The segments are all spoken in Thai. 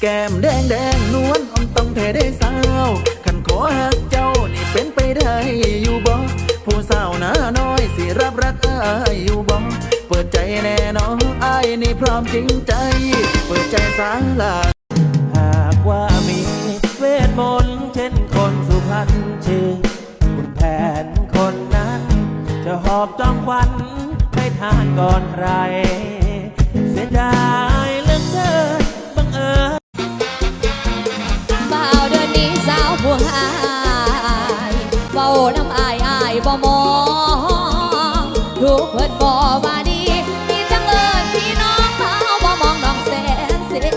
แก้มแดงแดงนวลอ่อนต้องเทได้สาวขันขอหักเจ้านี่เป็นไปได้อยู่บ่ผู้สาวหน้าน้อยสิรับรักอายอยู่บ่เปิดใจแน่นอนอายนี่พร้อมจริงใจ เปิดใจสาลาหากว่ามีเวทมนต์เช่นคนสุพรรณชื่อคุณแผนคนนั้น จะหอบจอมควันให้ทานก่อนใคร เสียดายเหลือเกินายเบาน้ำอายอายบ่มองถูกเพิ่นบ่ว่าดีมีจังเอิญพี่น้องเขาบ่มองน้องแสนเสีย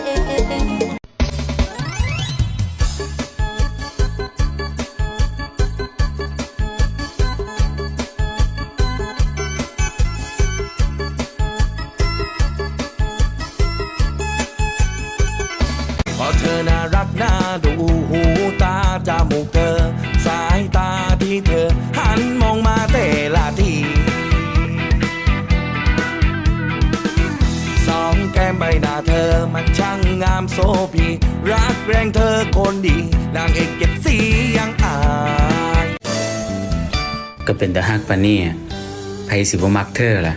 พราะเธอน่ารักน่าดู หน้าเธอมันช่างงามโซพีรักแรงเธอคนดี นางเอกเก็บสียังอาย ก็เป็นตาฮักปะเนี่ยไพสิบมักเธอล่ะ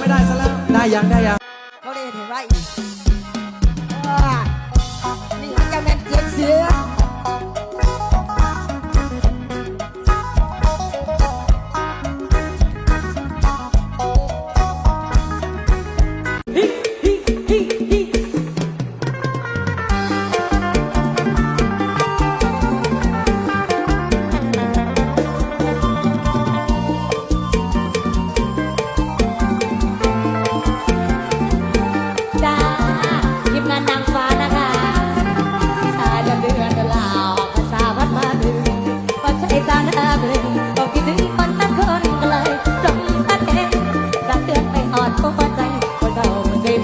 ไม่ได้ซะแล้ว ได้ยังได้ยังเขาเรียกเห็นว่า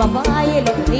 เ